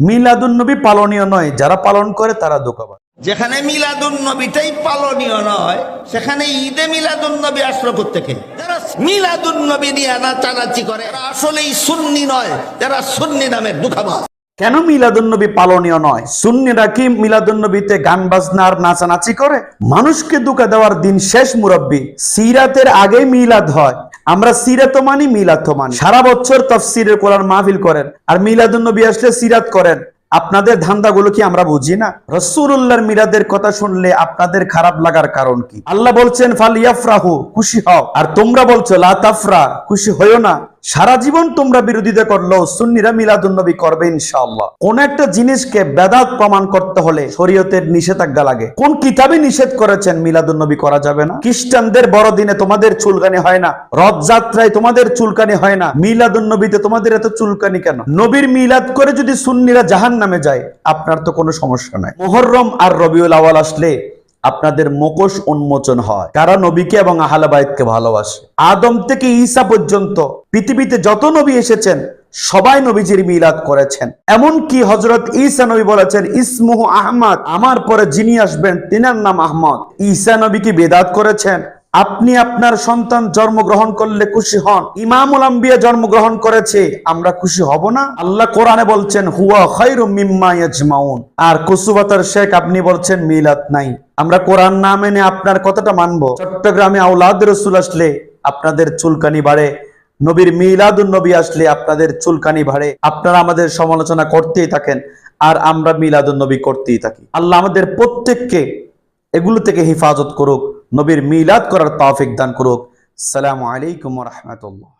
মিলাদুন নবী পালনীয় নয়, যারা পালন করে তারা দোকাবাদ যেখানে মিলাদুন নবীটাই পালনীয় নয়, সেখানে ঈদে মিলাদুন নবী আসলো থেকে যারা মিলাদুন নবী নিয়ে নাচানাচি করে আসলেই সুন্নি নয়, যারা সুন্নি নামের দুঃখাবাজ কেন মিলাদুন নবী পালনীয় নয়? সুন্নিরা কি মিলাদুন নবীতে গান বাজনা আর নাচানাচি করে? মানুষকে দুকা দেওয়ার দিন শেষ মুরব্বী। সিরাতের আগে মিলাদ হয়। আমরা সিরাত মানি, মিলাদ মানি। সারা বছর তফসিরের কোরআন মাহফিল করেন। আর মিলাদুন নবী আসলে সিরাত করেন। আপনাদের ধান্দাগুলো কি আমরা বুঝি না? রসুল্লাহর মিলাদের কথা শুনলে আপনাদের খারাপ লাগার কারণ কি? আল্লাহ বলছেন, ফাল ইয়াফরাহু, খুশি হও। আর তোমরা বলছো, লা তাফরা, খুশি হইও না। সারা জীবন তোমরা বিরোধিতা করলেও সুন্নিরা মিলাদুন্নবী করবে ইনশাআল্লাহ। কোন একটা জিনিসকে বেদাত প্রমাণ করতে হলে শরীয়তের নিষেধাজ্ঞা লাগে। কোন কিতাবে নিষেধ করেছেন মিলাদুন্নবী করা যাবে না? খ্রিস্টানদের বড়দিনে তোমাদের চুলকানি হয় না। রথযাত্রায় তোমাদের চুলকানি হয় না। মিলাদুন্নবীতে তোমাদের এত চুলকানি কেন? নবীর মিলাদ করে যদি সুন্নিরা জাহান নামে যায়, আপনার তো কোনো সমস্যা নাই। মোহররম আর রবিউল আওয়াল আসলে আপনাদের মুখোশ উন্মোচন হয়। কারা নবীকে এবং আহলাবাইতকে ভালোবাসে? আদম থেকে ঈসা পর্যন্ত পৃথিবীতে যত নবী এসেছেন, সবাই নবীজির মিলাদ করেছেন। এমন কি হজরত ঈসা নবী বলেছেন, ইসমুহ আহমদ। আমার পরে যিনি আসবেন, তিনার নাম আহমদ। ঈসা নবী কি বেদাত করেছেন? আপনি আপনার সন্তান জন্মগ্রহণ করলে খুশি হন। ইমামুল আম্বিয়া জন্মগ্রহণ করেছে, আমরা খুশি হব না। আল্লাহ কোরআনে বলছেন, হুয়া খায়রু মিম্মা ইয়াজমাউন। আর কুসুবাতার শেখ আপনি বলছেন, মিলাদ নাই। আমরা কোরআন না মেনে আপনার কথাটা মানবো। চট্টগ্রামে আউলাদ রসুল আসলে আপনাদের চুলকানি বাড়ে। নবীর মিলাদুন নবী আসলে আপনাদের চুলকানি বাড়ে। আপনারা আমাদের সমালোচনা করতেই থাকেন, আর আমরা মিলাদুন নবী করতেই থাকি। আল্লাহ আমাদের প্রত্যেককে এগুলো থেকে হেফাজত করুক। নবীর মিলাদ করার তাফিক দান করুক। সালামু আলাইকুম রহমতুল্লাহ।